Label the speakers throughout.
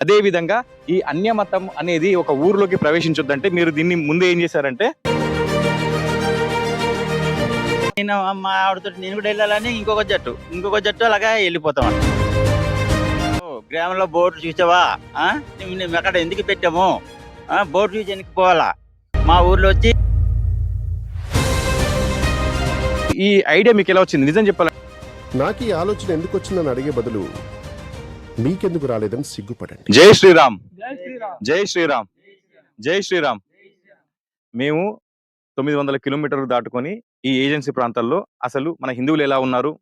Speaker 1: అదే విధంగా ఈ అన్యమతం అనేది ఒక ఊర్లోకి ప్రవేశించొద్దంటే మీరు దీన్ని ముందే ఏం చేశారంటే
Speaker 2: నేను మా ఆవిడతో నేను కూడా వెళ్ళాలని ఇంకొక జట్టు ఇంకొక జట్టు అలాగా వెళ్ళిపోతాం. గ్రామంలో బోర్డు చూసావా? ఆ? మేము ఎక్కడ ఎందుకు పెట్టాము? ఆ, బోర్డు చూసి ఎందుకు పోవాలా? మా ఊర్లో వచ్చి
Speaker 1: ఈ ఐడియా మీకు ఎలా వచ్చింది? నిజం చెప్పాలి
Speaker 3: నాకు ఈ ఆలోచన ఎందుకు వచ్చిందని అడిగే బదులు మీకెందుకు రాలేదని సిగ్గుపడండి.
Speaker 1: జై శ్రీరామ్. జై శ్రీరామ్. జై శ్రీరామ్. మేము తొమ్మిది వందల కిలోమీటర్లు దాటుకొని ఈ ఏజెన్సీ ప్రాంతాల్లో అసలు మన హిందువులు ఎలా ఉన్నారు?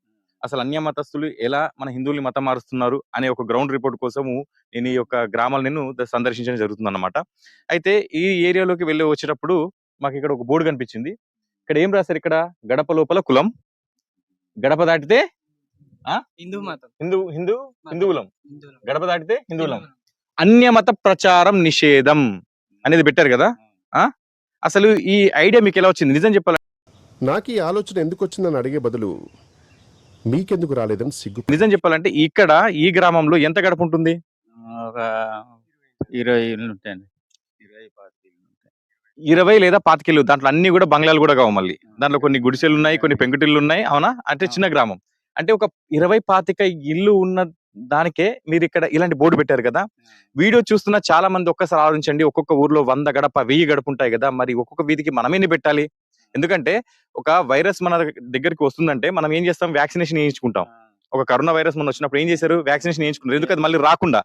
Speaker 1: అసలు అన్య మతస్థులు ఎలా మన హిందువుల్ని మతం మారుస్తున్నారు అనే ఒక గ్రౌండ్ రిపోర్ట్ కోసము నేను ఈ యొక్క గ్రామాలు నేను సందర్శించడం జరుగుతుంది అనమాట అయితే ఈ ఏరియాలోకి వెళ్ళి వచ్చేటప్పుడు మాకు ఇక్కడ ఒక బోర్డు కనిపించింది. ఇక్కడ ఏం రాశారు ఇక్కడ? గడప లోపల కులం. గడప దాటితే
Speaker 4: హిందూ మతం.
Speaker 1: హిందూ హిందూ హిందువులం. గడప దాటితే హిందువులం. అన్యమత ప్రచారం నిషేధం అనేది పెట్టారు కదా? ఆ? అసలు ఈ ఐడియా మీకు ఎలా వచ్చింది? నిజం చెప్పాలి?
Speaker 3: నాకు ఈ ఆలోచన ఎందుకు వచ్చిందని అడిగే బదులు మీకెందుకు రాలేదని సిగ్గు.
Speaker 1: నిజం చెప్పాలంటే ఇక్కడ ఈ గ్రామంలో ఎంత గడప ఉంటుంది?
Speaker 2: ఒక ఇరవై ఇళ్ళు ఉంటాయండి. ఉంటాయి.
Speaker 1: ఇరవై లేదా పాతికెళ్ళు దాంట్లో అన్ని కూడా బంగ్లాలు కూడా కావు మళ్ళీ. దాంట్లో కొన్ని గుడిసెలు ఉన్నాయి కొన్ని పెంకుటిల్లు ఉన్నాయి. అవునా? అంటే చిన్న గ్రామం. అంటే ఒక ఇరవై పాతిక ఇల్లు ఉన్న దానికే మీరు ఇక్కడ ఇలాంటి బోర్డు పెట్టారు కదా. వీడియో చూస్తున్న చాలా మంది ఒక్కసారి ఆలోచించండి. ఒక్కొక్క ఊర్లో వంద గడప వెయ్యి గడప ఉంటాయి కదా. మరి ఒక్కొక్క వీధికి మనమేని పెట్టాలి? ఎందుకంటే ఒక వైరస్ మన దగ్గరికి వస్తుందంటే మనం ఏం చేస్తాం? వ్యాక్సినేషన్ వేయించుకుంటాం ఒక కరోనా వైరస్ మన వచ్చినప్పుడు ఏం చేశారు? వ్యాక్సినేషన్ వేయించుకున్నారు ఎందుకంటే మళ్ళీ రాకుండా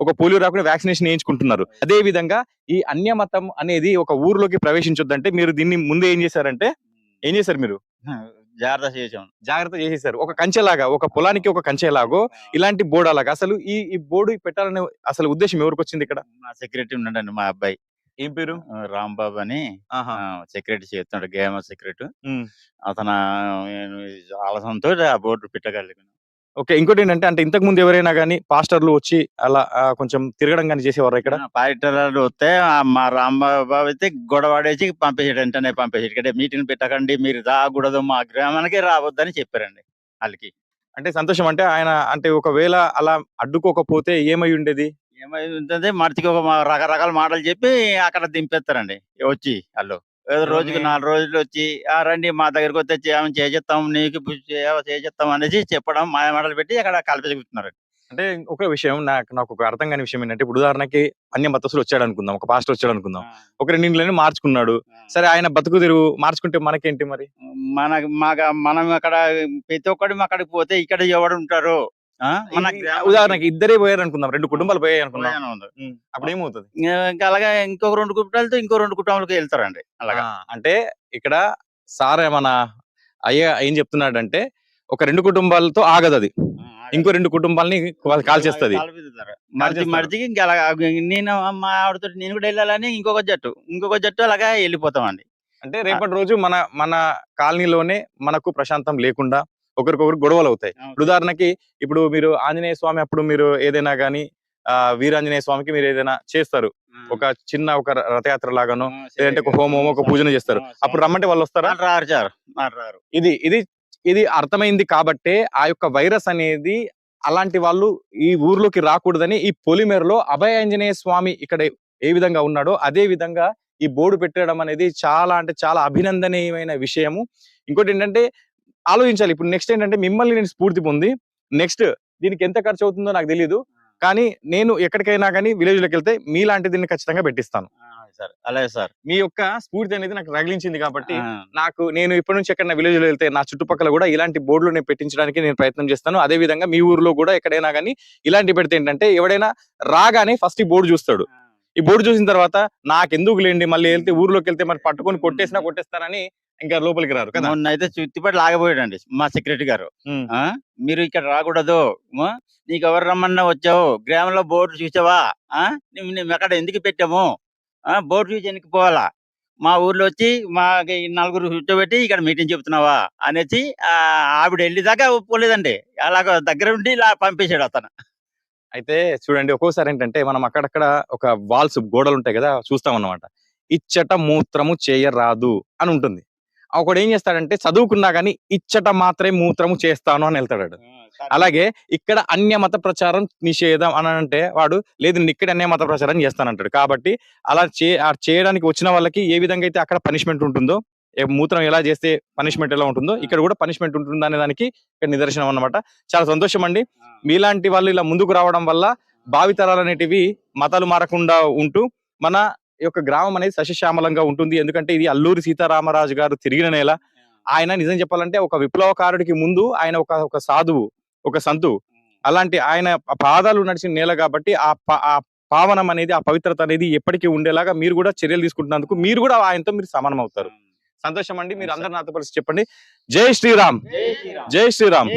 Speaker 1: ఒక పోలియో రాకుండా వ్యాక్సినేషన్ వేయించుకుంటున్నారు అదే విధంగా ఈ అన్యమతం అనేది ఒక ఊర్లోకి ప్రవేశించొద్దంటే మీరు దీన్ని ముందే ఏం చేశారంటే ఏం చేశారు మీరు?
Speaker 2: జాగ్రత్త చేసాం
Speaker 1: జాగ్రత్త చేసేసారు. ఒక కంచెలాగా ఒక పొలానికి ఒక కంచెలాగో ఇలాంటి బోర్డు అలాగా అసలు ఈ ఈ బోర్డు పెట్టాలనే అసలు ఉద్దేశం ఎవరికి వచ్చింది ఇక్కడ?
Speaker 2: మా సెక్రటరీ ఉన్నాడండి మా అబ్బాయి.
Speaker 1: ఏం పేరు?
Speaker 2: రాంబాబు అని. సెక్రటరీ చేస్తున్నాడు గేమ సెక్రటరీ. అతను ఆలసంతో ఆ బోర్డు పెట్టగలిగాను.
Speaker 1: ఓకే ఇంకోటి ఏంటంటే అంటే ఇంతకు ముందు ఎవరైనా కానీ పాస్టర్లు వచ్చి అలా ఆ, కొంచెం తిరగడం కానీ చేసేవారు ఇక్కడ?
Speaker 2: పాయిటర్లు వస్తే ఆ మా రాంబాబు అయితే గొడవాడేసి పంపేసాడు వెంటనే పంపేసాడు ఇక్కడ మీటింగ్ పెట్టకండి మీరు రాకూడదు మా గ్రామానికి రావద్దని చెప్పారండి వాళ్ళకి.
Speaker 1: అంటే సంతోషం అంటే ఆయన అంటే ఒకవేళ అలా అడ్డుకోకపోతే ఏమై ఉండేది?
Speaker 2: ఏమైందంటే మర్చికి ఒక మా- రకరకాల మాటలు చెప్పి అక్కడ దింపేస్తారండి వచ్చి వాళ్ళు. ఏదో రోజుకి? నాలుగు రోజులు వచ్చి ఆ రండి మా దగ్గరికి వస్తే ఏమైనా చేసేస్తాం నీకు చేసేస్తాం అనేసి చెప్పడం మాయ మాటలు పెట్టి అక్కడ కలిపేసుకుంటున్నారు
Speaker 1: అంటే ఒక విషయం నాకు నాకు ఒక అర్థం కాని విషయం ఏంటంటే ఇప్పుడు ఉదాహరణకి అన్య మతస్థులు వచ్చాడు అనుకుందాం ఒక పాస్టర్ వచ్చాడు అనుకుందాం. ఒక రెండు ఇండ్లని మార్చుకున్నాడు. సరే ఆయన బతుకు తెరువు మార్చుకుంటే మనకేంటి మరి?
Speaker 2: మన మాక మనం అక్కడ ప్రతి ఒక్కడు అక్కడికి పోతే ఇక్కడ ఎవడు ఉంటారు? మన
Speaker 1: ఉదాహరణకి ఇద్దరే పోయారు అనుకుందాం రెండు కుటుంబాలు పోయాయి అనుకుందాం. ఉమ్, అప్పుడు ఏమవుతుంది?
Speaker 2: ఇంకా అలాగే ఇంకొక రెండు కుటుంబాలతో ఇంకో రెండు కుటుంబాలకు వెళ్తారండి అలాగా.
Speaker 1: అంటే ఇక్కడ సార్ ఏమన్నా అయ్యా ఏం చెప్తున్నాడంటే ఒక రెండు కుటుంబాలతో ఆగదు. అది ఇంకో రెండు కుటుంబాలని కాల్-
Speaker 2: కాల్చేస్తారు. మర్చికి ఇంకా అలాగా నేను మా ఆవిడతో నేను కూడా వెళ్ళాలని ఇంకొక జట్టు ఇంకొక జట్టు అలాగా వెళ్ళిపోతామండి.
Speaker 1: అంటే రేపటి రోజు మన మన కాలనీలోనే మనకు ప్రశాంతం లేకుండా ఒకరికొకరు గొడవలు అవుతాయి ఉదాహరణకి ఇప్పుడు మీరు ఆంజనేయ స్వామి అప్పుడు మీరు ఏదైనా గానీ ఆ వీరాంజనేయ స్వామికి మీరు ఏదైనా చేస్తారు. ఒక చిన్న ఒక రథయాత్ర లాగానో లేదంటే ఒక హోమం ఒక పూజను చేస్తారు. అప్పుడు రమ్మంటే వాళ్ళు వస్తారా?
Speaker 2: రారు.
Speaker 1: ఇది ఇది ఇది అర్థమైంది కాబట్టే ఆ యొక్క వైరస్ అనేది అలాంటి వాళ్ళు ఈ ఊర్లోకి రాకూడదని ఈ పొలిమేరలో అభయ ఆంజనేయ స్వామి ఇక్కడ ఏ విధంగా ఉన్నాడో అదే విధంగా ఈ బోర్డు పెట్టడం అనేది చాలా అంటే చాలా అభినందనీయమైన విషయము. ఇంకోటి ఏంటంటే ఆలోచించాలి. ఇప్పుడు నెక్స్ట్ ఏంటంటే మిమ్మల్ని నేను స్ఫూర్తి పొంది నెక్స్ట్ దీనికి ఎంత ఖర్చు అవుతుందో నాకు తెలియదు కానీ నేను ఎక్కడికైనా కానీ విలేజ్లోకి వెళ్తే మీలాంటి దీన్ని ఖచ్చితంగా పెట్టిస్తాను.
Speaker 2: సార్ అలాగే సార్.
Speaker 1: మీ యొక్క స్ఫూర్తి అనేది నాకు రగిలించింది కాబట్టి నాకు నేను ఇప్పటి నుంచి ఎక్కడ విలేజ్లో వెళ్తే నా చుట్టుపక్కల కూడా ఇలాంటి బోర్డులు నేను పెట్టించడానికి నేను ప్రయత్నం చేస్తాను. అదే విధంగా మీ ఊర్లో కూడా ఎక్కడైనా కానీ ఇలాంటి పెడితే ఏంటంటే ఎవడైనా రాగానే ఫస్ట్ ఈ బోర్డు చూస్తాడు. ఈ బోర్డు చూసిన తర్వాత నాకెందుకు లేండి మళ్ళీ వెళ్తే ఊర్లోకి వెళ్తే మరి పట్టుకొని కొట్టేసినా కొట్టేస్తారని ఇంకా లోపలికి రారు కదా?
Speaker 2: మొన్న అయితే చుట్టుపక్కల ఆగబోయాడండి మా సెక్రటరీ గారు. ఆ? మీరు ఇక్కడ రాకూడదు. ఆ? నీకు ఎవరు రమ్మన్నా వచ్చావు. గ్రామంలో బోర్డు చూసావా? ఆ? నువ్వు ఎక్కడ ఎందుకు పెట్టాము? ఆ? బోర్డు చూసి ఎందుకు పోవాలా? మా ఊర్లో వచ్చి మా నలుగురు కూర్చోబెట్టి ఇక్కడ మీటింగ్ చెప్తున్నావా? అనేసి ఆ, ఆవిడ వెళ్ళి దాకా ఒప్పుకోలేదండి అలాగ దగ్గర ఉండి ఇలా పంపేశాడు అతను.
Speaker 1: అయితే చూడండి ఒక్కోసారి ఏంటంటే మనం అక్కడక్కడ ఒక వాల్స్ గోడలు ఉంటాయి కదా చూస్తాం అన్నమాట ఇచ్చట మూత్రము చేయరాదు అని ఉంటుంది ఒకడు ఏం చేస్తాడంటే చదువుకున్నా గానీ ఇచ్చట మాత్రమే మూత్రము చేస్తాను అని వెళ్తాడు. అలాగే ఇక్కడ అన్య మత ప్రచారం నిషేధం అని అంటే వాడు లేదు ఇక్కడ అన్య మత ప్రచారం చేస్తానంటాడు. కాబట్టి అలా చే చేయడానికి వచ్చిన వాళ్ళకి ఏ విధంగా అయితే అక్కడ పనిష్మెంట్ ఉంటుందో మూత్రం ఎలా చేస్తే పనిష్మెంట్ ఎలా ఉంటుందో ఇక్కడ కూడా పనిష్మెంట్ ఉంటుంది అనే దానికి ఇక్కడ నిదర్శనం అన్నమాట. చాలా సంతోషం అండి. మీలాంటి వాళ్ళు ఇలా ముందుకు రావడం వల్ల భావితరాలు అనేటివి మతాలు మారకుండా ఉంటూ మన యొక్క గ్రామం అనేది సస్యశ్యామలంగా ఉంటుంది. ఎందుకంటే ఇది అల్లూరి సీతారామరాజు గారు తిరిగిన నేల. ఆయన నిజం చెప్పాలంటే ఒక విప్లవకారుడికి ముందు ఆయన ఒక ఒక సాధువు ఒక సంతు. అలాంటి ఆయన పాదాలు నడిచిన నేల కాబట్టి ఆ పావనం అనేది ఆ పవిత్రత అనేది ఎప్పటికీ ఉండేలాగా మీరు కూడా చర్యలు తీసుకుంటున్నందుకు మీరు కూడా ఆయనతో మీరు సమానం అవుతారు. సంతోషం అండి. మీరు అందరు నాతో కలిసి చెప్పండి. జై శ్రీరామ్.
Speaker 2: జై శ్రీరామ్.